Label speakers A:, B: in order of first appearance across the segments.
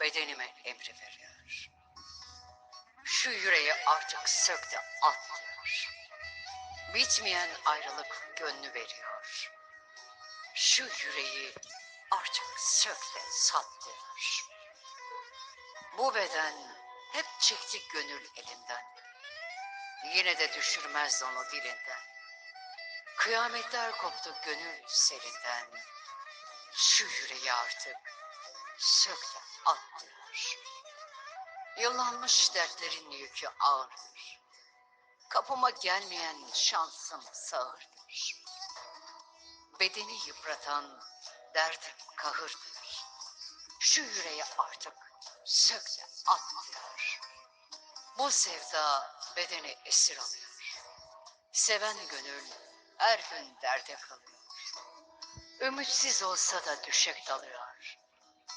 A: bedenime emri veriyor. Şu yüreği artık sök de at diyor. Bitmeyen ayrılık gönlü veriyor. Şu yüreği artık sök de sat diyor. Bu beden hep çektik gönül elinden. Yine de düşürmez onu dilinden. Kıyametler koptu gönül serinden. Şu yüreği artık sök at diyor. Yıllanmış dertlerin yükü ağırdır. Kapıma gelmeyen şansım sağırdır. Bedeni yıpratan derdim kahırdır. Şu yüreği artık sök de at. Bu sevda bedeni esir alıyor. Seven gönül her gün derde kalıyor. Ümitsiz olsa da düşek dalıyor.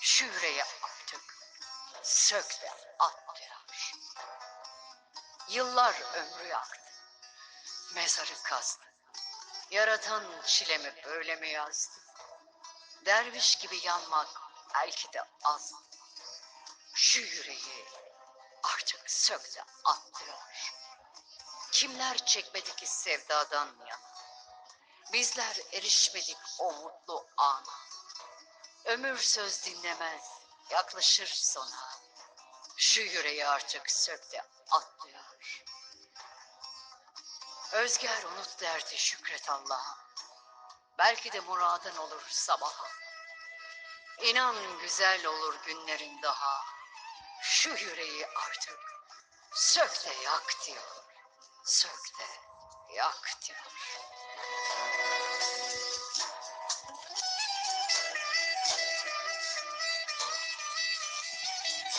A: Şu yüreği artık sök de at diyor. Yıllar ömrü yaktı. Mezarı kazdı. Yaratan çilemi böyle mi yazdı? Derviş gibi yanmak belki de az. Şu yüreği artık sök de at diyor. Kimler çekmedi ki sevdadan yana? Bizler erişmedik o mutlu ana. Ömür söz dinlemez, yaklaşır sona. Şu yüreği artık sök de at diyor. Özger unut derdi şükret Allah'a. Belki de muradın olur sabaha. İnan güzel olur günlerin daha. Şu yüreği artık sök de yak diyor. Sök de yak diyor.